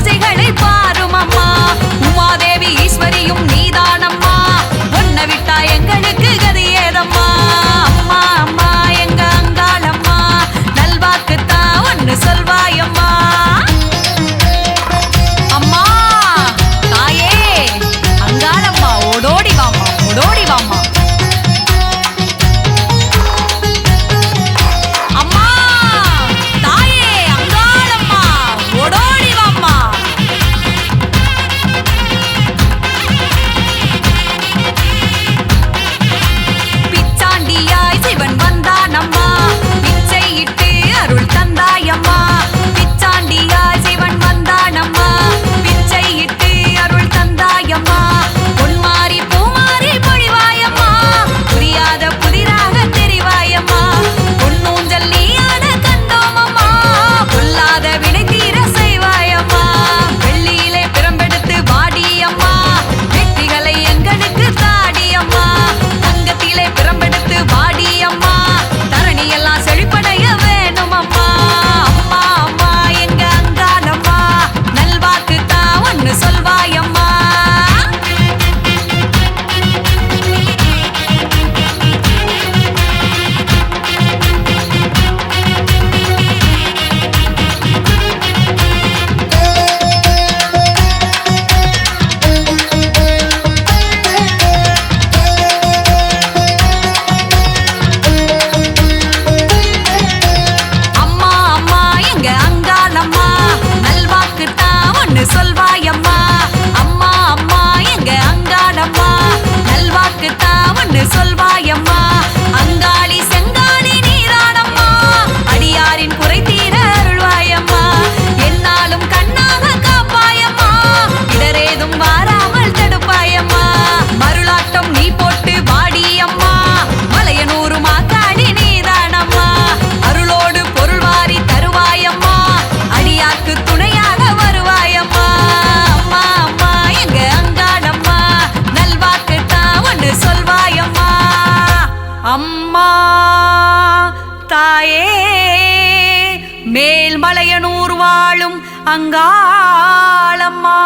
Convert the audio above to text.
பூஜைகளை பாரும் அம்மா உமாதேவி ஈஸ்வரியும் ¡Salva! மலையனூர் வாழும் அங்காளம்மா.